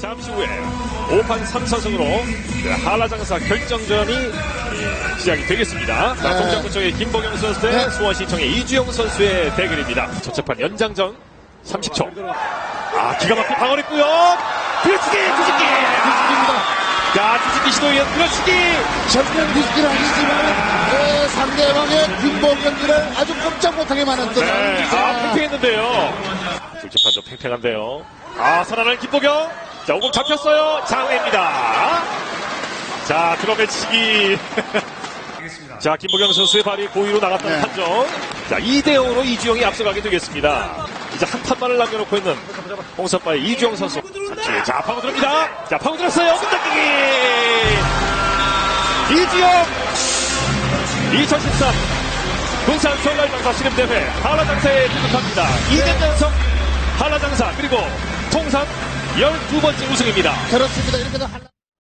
잠시 후에 5판 3선승으로 한라장사 결정전이 예, 시작이 되겠습니다. 자, 네. 동작구 쪽의 김보경 선수 대 네. 수원시청의 이주영 선수의 대결입니다. 첫째판 연장전 30초. 아, 기가 막힌 방어했고요. 뒤치기, 뒤치기. 뒤집기입니다. 자, 뒤치기 시도에 들어치기. 절대 뒤집기는 아니지만 네, 상대방의 김보경기를 아주 꼼짝 못하게 만들었던 네, 아, 팽팽했는데요. 둘째 판도 팽팽한데요. 아, 살아난 김보경. 자, 오공 잡혔어요. 장외입니다. 자, 드럼의 치기. 자, 김보경 선수의 발이 고위로 나갔던 네. 판정. 자, 2대5로 이주영이 앞서가게 되겠습니다. 이제 한 판만을 남겨놓고 있는 홍석바의 이주영 선수. 잠시, 자, 파고들입니다. 자, 파고 들었어요. 끝당기기. 이주영. 2013 군산 설날장사 시름대회 한라장사에 등극합니다. 2년 연속 한라장사 그리고 통산 12번째 우승입니다. 그렇습니다. 이렇게 한...